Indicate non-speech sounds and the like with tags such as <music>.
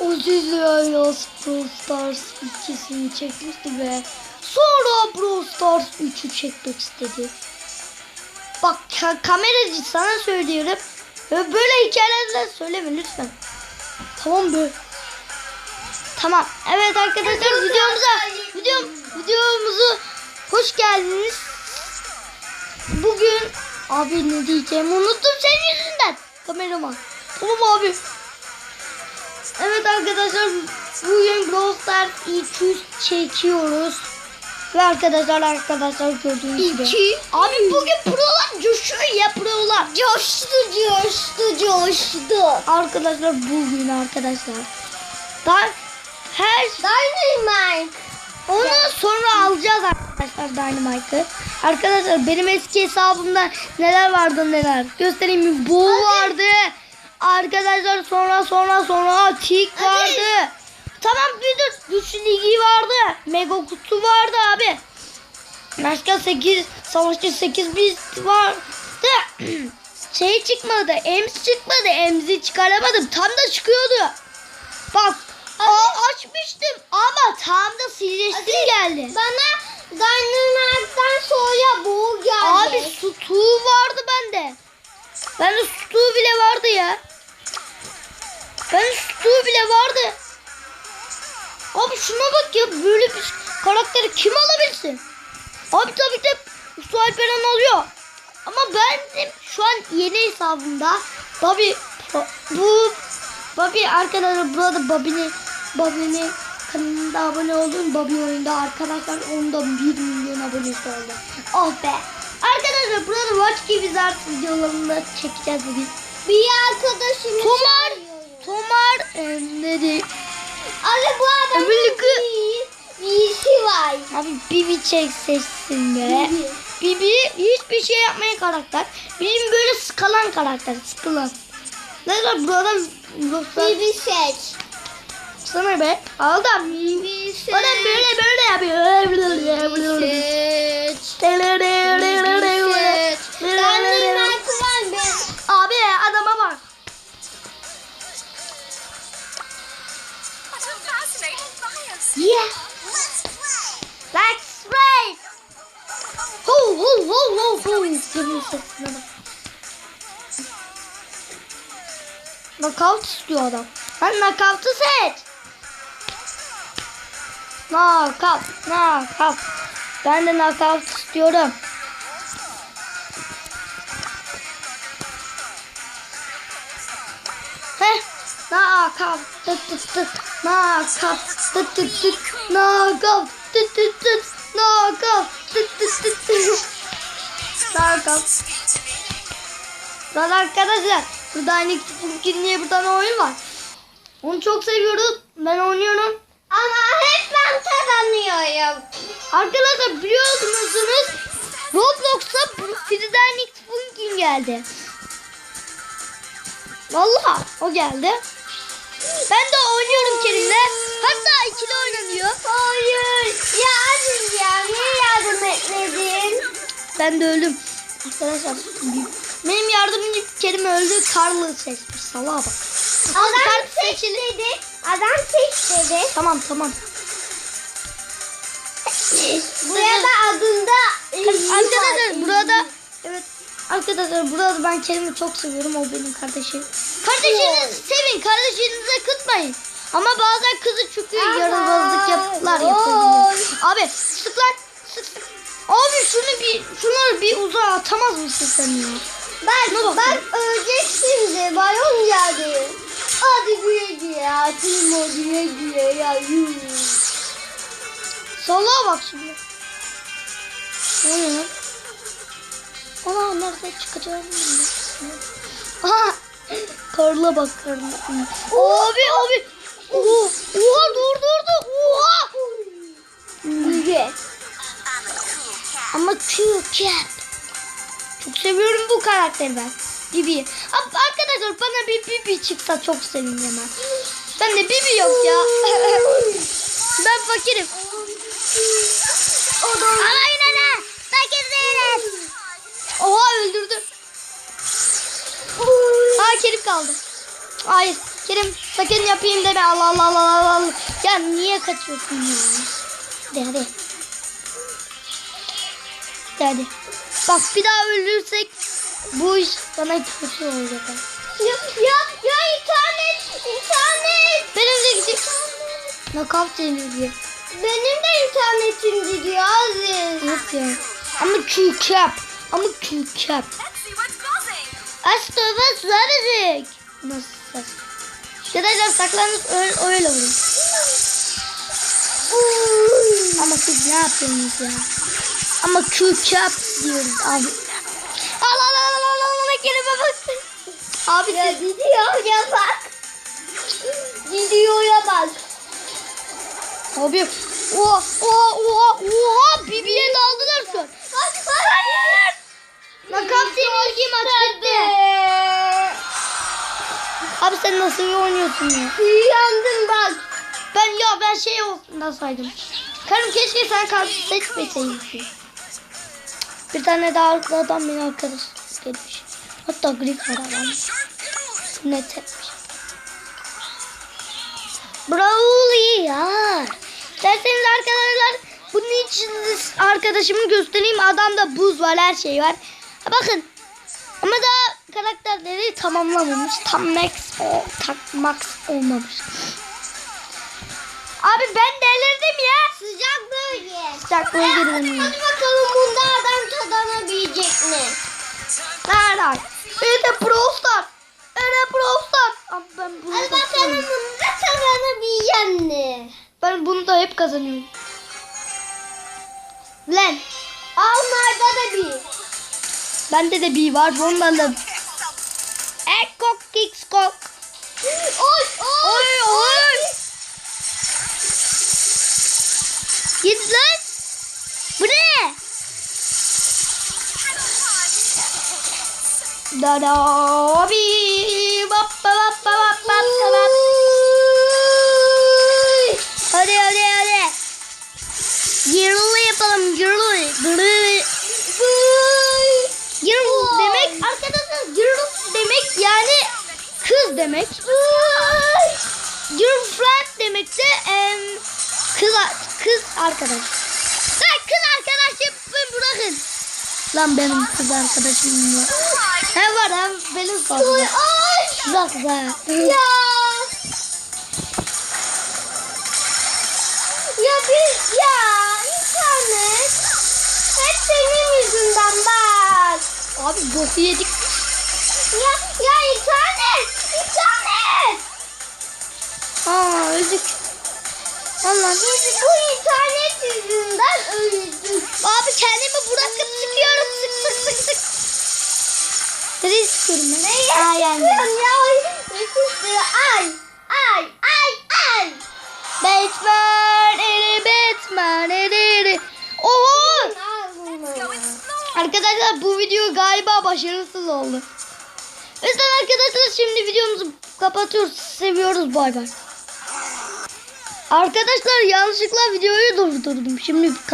Aziz Ayaz Brawl Stars 2'sini çekmişti ve sonra Brawl Stars 3'ü çekmek istedi. Bak ka- kameracı sana söylüyorum. Böyle hikayeler söyleme lütfen. Tamam be. Tamam. Evet arkadaşlar videomuza videom, videomuzu hoş geldiniz. Bugün abi ne diyeceğimi unuttum senin yüzünden. Kameraman. Tamam abi. Evet arkadaşlar bugün Brawl Stars 200 çekiyoruz. Ve arkadaşlar arkadaşlar gördüğünüz gibi. İki. Abi bugün prolar coşuyor ya prolar. Coştu coştu coştu. Arkadaşlar bugün arkadaşlar. Daha her Dynamite. onu sonra alacağız arkadaşlar Dynamite'ı. Arkadaşlar benim eski hesabımda neler vardı neler. Göstereyim mi? Bu vardı. Arkadaşlar sonra sonra sonra Tik Hadi. vardı. Tamam bir dur. Güç ligi vardı. Mega kutu vardı abi. Başka 8 savaşçı 8 biz vardı. <clears throat> şey çıkmadı. Ems çıkmadı. Ems'i çıkaramadım. Tam da çıkıyordu. Bak Aa, açmıştım ama tam da siliresim geldi. Bana Dynamite'den sonra bu geldi. Abi sutuğu vardı bende. Bende sutuğu bile vardı ya. Bende sutuğu bile vardı. Abi şuna bak ya böyle bir karakteri kim alabilsin? Abi tabii ki Sual falan alıyor. Ama ben şu an yeni hesabımda Bobby bu Bobby arkadaşlar burada Bobby'nin Bobby'nin kanalına abone olun. Bobby oyunda arkadaşlar onda 1 milyon abonesi oldu. Oh be. Arkadaşlar burada Watch gibi zart videolarını çekeceğiz bugün. Bir arkadaşım Tomar Tomar e, ne de Ali bu adamın Öbürlükü- bir, bir işi var. Abi Bibi çek seçsin be. Bibi. Bibi hiçbir şey yapmayan karakter. Benim böyle sıkılan karakter. Sıkılan. Ne var burada? Bir bir seç. Sana be. Aldım. Bir seç. Bana böyle böyle yapıyor. Seç. Dynamite var Yeah. That's right. Ho ho ho ho ho. Senin sesine bak. Knockout istiyor adam. Lan knockout'u seç. Knockout, knockout. Ben de knockout istiyorum. Knockout. Tıt tıt tıt. Knockout. Tıt tıt tıt. Knockout. Tıt tıt tıt. Knockout. Tıt tıt tıt. Knockout. Lan arkadaşlar. Burada aynı bugün diye bir tane oyun var. Onu çok seviyoruz. Ben oynuyorum. Ama hep ben kazanıyorum. Arkadaşlar biliyor musunuz? Roblox'ta Friday Funkin geldi. Vallahi o geldi. Ben de oynuyorum Kerim'le. Hatta ikili oynanıyor. Hayır. Ya Aziz ya niye yardım etmedin? Ben de öldüm. Arkadaşlar benim yardımcım Kerim öldü. Karlı seçmiş. Salaha bak. Adam seç dedi. Adam seç dedi. Tamam tamam. <laughs> Buraya da adında Arkadaşlar burada evet arkadaşlar burada ben Kerim'i çok seviyorum o benim kardeşim. Kardeşinizi sevin kardeşinize kıtmayın. Ama bazen kızı çıkıyor yaramazlık yapılar yapabilir. Abi sık lan sık. Abi şunu bir şunları bir uzağa atamaz mısın sen ya? Şuna bak bak ölecek şimdi. Bayon geldi. Hadi güle güle. Atayım o güle güle ya. yuh. Salağa bak şimdi. Ne oluyor lan? Ana nerede çıkacağım bilmiyorum. Aha! Karla bak karla. Abi abi. Oha, oha dur dur dur. Oha. Güle. Ama Q Cap. Çok seviyorum bu karakteri ben. Bibi. Arkadaşlar bana bir Bibi çıksa çok sevinirim ben. Ben de Bibi yok ya. <laughs> ben fakirim. Kerim kaldı. Hayır. Kerim sakın yapayım deme. Allah Allah Allah Allah. Allah. Ya niye kaçıyorsun ya? Hadi hadi. Bak bir daha ölürsek bu iş bana kötü olacak. Ya, ya, ya internet, internet. Benim de gidip nakavt deniliyor. Benim de internetim gidiyor Aziz. Yok ya. Ama kükap. Ama kükap. Let's Aslı ve sarıcık. Nasıl? Arkadaşlar saklanıp öyle, öyle vurun. Ama siz ne yapıyorsunuz ya? Ama kükap diyoruz abi. Allah Allah Allah Allah Allah kelime bak. Abi Ya gidiyor ya bak. Gidiyor ya bak. Abi oha oha oha oha bibiye daldılar şu an. Hayır. Nakavt denilgi maç bitti. Abi sen nasıl iyi oynuyorsun ya? Yandım bak. Ben ya ben şey olsun saydım. Karım keşke sen kalp seçmeseydin. Bir tane daha arkadan beni arkadaş gelmiş. Hatta gri karavan. Net etmiş. Bravo ya. İsterseniz arkadaşlar bunun için arkadaşımı göstereyim. Adamda buz var her şey var. Bakın. Ama daha karakterleri tamamlamamış. Tam max o tak max olmamış. Abi ben delirdim ya. Sıcak bölge. Girdim ya. Hadi bakalım bunda adam tadanabilecek mi? Nerede? Öyle Brawl Stars. Öyle Brawl Stars. Abi ben bunu Hadi da bakalım bunda tadanabilecek mi? Ben bunu da hep kazanıyorum. Lan. Almarda da bir. Bende de bir var. Ondan da. Ekok kikskok. Oy oy. Oy oy. Git lan. Bu ne? Da da abi. Demek de em, kız, kız arkadaş. Lan kız arkadaşım bırakın. Lan benim kız arkadaşım var. Hem var hem benim. Oy. Güzel güzel. Ya. Ya bir ya internet. Hep senin yüzünden bak. Abi boku yedik. Ya ya internet. İnternet. Aa öldük. Allah. Bu internet yüzünden öldük. Abi kendimi bırakıp sıkıyorum. Sık sık sık sık. Nereye sıkıyorum ben? Ne Aa yani. yapıyorsun ya? Yetiştir. Ay. Ay. Ay. Ay. Batman, eri Batman, eri. Oho! Arkadaşlar bu video galiba başarısız oldu. Yüzden arkadaşlar şimdi videomuzu kapatıyoruz. Seviyoruz bay bay. Arkadaşlar yanlışlıkla videoyu durdurdum. Şimdi